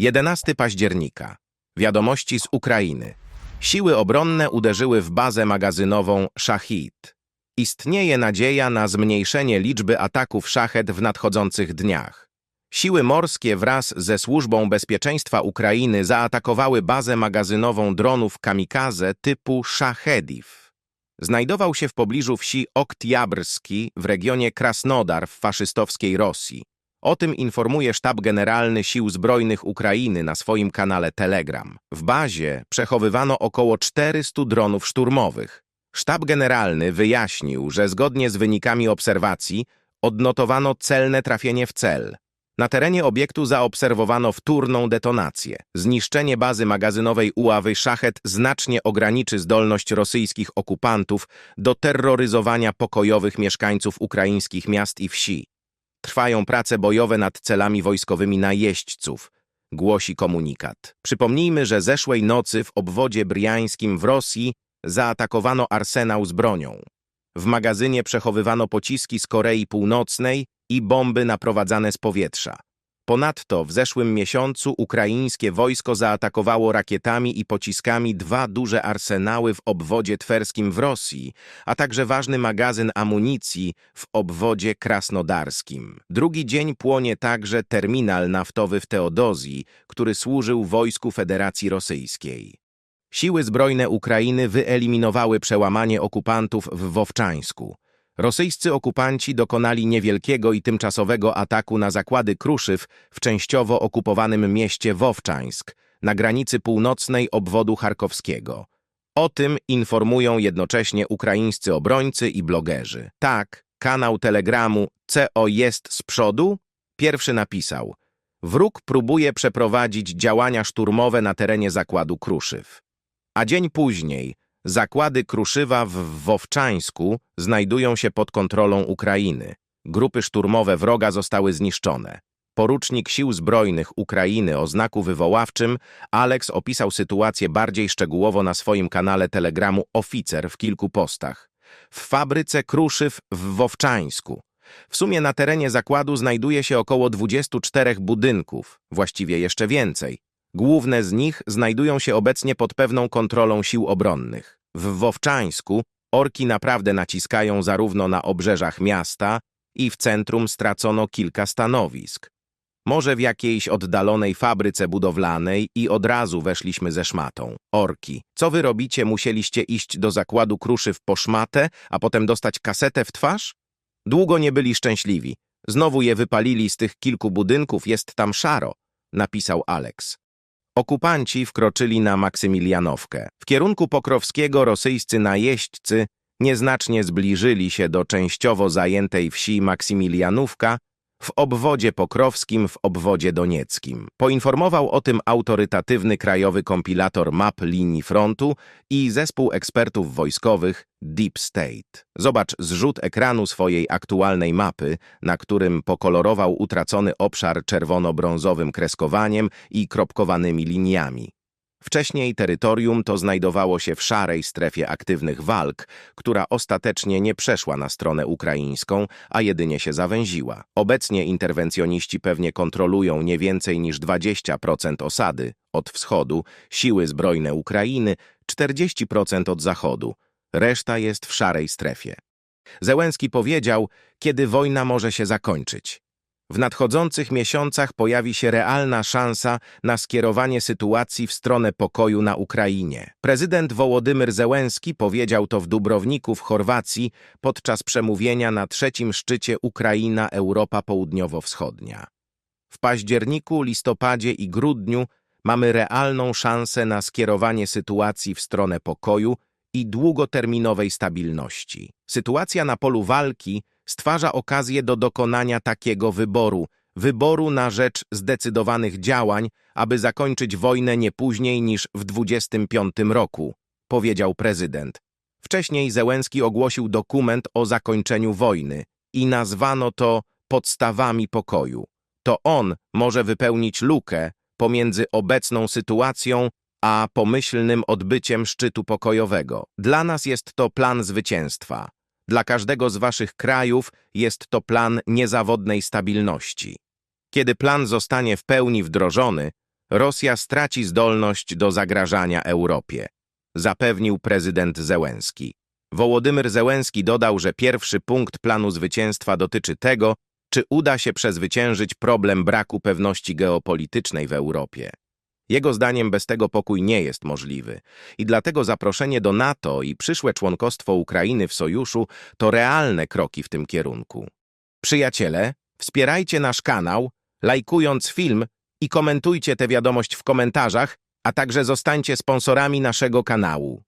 11 października. Wiadomości z Ukrainy. Siły obronne uderzyły w bazę magazynową Shahid. Istnieje nadzieja na zmniejszenie liczby ataków szachet w nadchodzących dniach. Siły morskie wraz ze Służbą Bezpieczeństwa Ukrainy zaatakowały bazę magazynową dronów kamikaze typu Shahediv. Znajdował się w pobliżu wsi Oktiabrski w regionie Krasnodar w faszystowskiej Rosji. O tym informuje Sztab Generalny Sił Zbrojnych Ukrainy na swoim kanale Telegram. W bazie przechowywano około 400 dronów szturmowych. Sztab Generalny wyjaśnił, że zgodnie z wynikami obserwacji odnotowano celne trafienie w cel. Na terenie obiektu zaobserwowano wtórną detonację. Zniszczenie bazy magazynowej Uławy Szachet znacznie ograniczy zdolność rosyjskich okupantów do terroryzowania pokojowych mieszkańców ukraińskich miast i wsi. Trwają prace bojowe nad celami wojskowymi najeźdźców, głosi komunikat. Przypomnijmy, że zeszłej nocy w obwodzie briańskim w Rosji zaatakowano arsenał z bronią. W magazynie przechowywano pociski z Korei Północnej i bomby naprowadzane z powietrza. Ponadto w zeszłym miesiącu ukraińskie wojsko zaatakowało rakietami i pociskami dwa duże arsenały w obwodzie twerskim w Rosji, a także ważny magazyn amunicji w obwodzie krasnodarskim. Drugi dzień płonie także terminal naftowy w Teodozji, który służył wojsku Federacji Rosyjskiej. Siły zbrojne Ukrainy wyeliminowały przełamanie okupantów w Wowczańsku. Rosyjscy okupanci dokonali niewielkiego i tymczasowego ataku na zakłady Kruszyw w częściowo okupowanym mieście Wowczańsk, na granicy północnej obwodu charkowskiego. O tym informują jednocześnie ukraińscy obrońcy i blogerzy. Tak, kanał Telegramu CO jest z przodu? Pierwszy napisał Wróg próbuje przeprowadzić działania szturmowe na terenie zakładu Kruszyw. A dzień później zakłady Kruszywa w Wowczańsku znajdują się pod kontrolą Ukrainy. Grupy szturmowe wroga zostały zniszczone. Porucznik Sił Zbrojnych Ukrainy o znaku wywoławczym Alex opisał sytuację bardziej szczegółowo na swoim kanale Telegramu Oficer w kilku postach. W fabryce Kruszyw w Wowczańsku. W sumie na terenie zakładu znajduje się około 24 budynków, właściwie jeszcze więcej. Główne z nich znajdują się obecnie pod pewną kontrolą sił obronnych. W Wowczańsku orki naprawdę naciskają zarówno na obrzeżach miasta i w centrum stracono kilka stanowisk. Może w jakiejś oddalonej fabryce budowlanej i od razu weszliśmy ze szmatą. Orki, co wy robicie? Musieliście iść do zakładu kruszyw po szmatę, a potem dostać kasetę w twarz? Długo nie byli szczęśliwi. Znowu je wypalili z tych kilku budynków, jest tam szaro, napisał Alex. Okupanci wkroczyli na Maksymilianowkę. W kierunku Pokrowskiego rosyjscy najeźdźcy nieznacznie zbliżyli się do częściowo zajętej wsi Maksymilianówka w obwodzie pokrowskim w obwodzie donieckim. Poinformował o tym autorytatywny krajowy kompilator map linii frontu i zespół ekspertów wojskowych Deep State. Zobacz zrzut ekranu swojej aktualnej mapy, na którym pokolorował utracony obszar czerwono-brązowym kreskowaniem i kropkowanymi liniami. Wcześniej terytorium to znajdowało się w szarej strefie aktywnych walk, która ostatecznie nie przeszła na stronę ukraińską, a jedynie się zawęziła. Obecnie interwencjoniści pewnie kontrolują nie więcej niż 20% osady od wschodu, siły zbrojne Ukrainy 40% od zachodu. Reszta jest w szarej strefie. Zełenski powiedział, kiedy wojna może się zakończyć. W nadchodzących miesiącach pojawi się realna szansa na skierowanie sytuacji w stronę pokoju na Ukrainie. Prezydent Wołodymyr Zełenski powiedział to w Dubrowniku w Chorwacji podczas przemówienia na trzecim szczycie Ukraina-Europa Południowo-Wschodnia. W październiku, listopadzie i grudniu mamy realną szansę na skierowanie sytuacji w stronę pokoju i długoterminowej stabilności. Sytuacja na polu walki stwarza okazję do dokonania takiego wyboru, wyboru na rzecz zdecydowanych działań, aby zakończyć wojnę nie później niż w 25 roku, powiedział prezydent. Wcześniej Zełenski ogłosił dokument o zakończeniu wojny i nazwano to podstawami pokoju. To on może wypełnić lukę pomiędzy obecną sytuacją a pomyślnym odbyciem szczytu pokojowego. Dla nas jest to plan zwycięstwa. Dla każdego z waszych krajów jest to plan niezawodnej stabilności. Kiedy plan zostanie w pełni wdrożony, Rosja straci zdolność do zagrażania Europie, zapewnił prezydent Zełenski. Wołodymyr Zełenski dodał, że pierwszy punkt planu zwycięstwa dotyczy tego, czy uda się przezwyciężyć problem braku pewności geopolitycznej w Europie. Jego zdaniem bez tego pokój nie jest możliwy i dlatego zaproszenie do NATO i przyszłe członkostwo Ukrainy w sojuszu to realne kroki w tym kierunku. Przyjaciele, wspierajcie nasz kanał, lajkując film i komentujcie tę wiadomość w komentarzach, a także zostańcie sponsorami naszego kanału.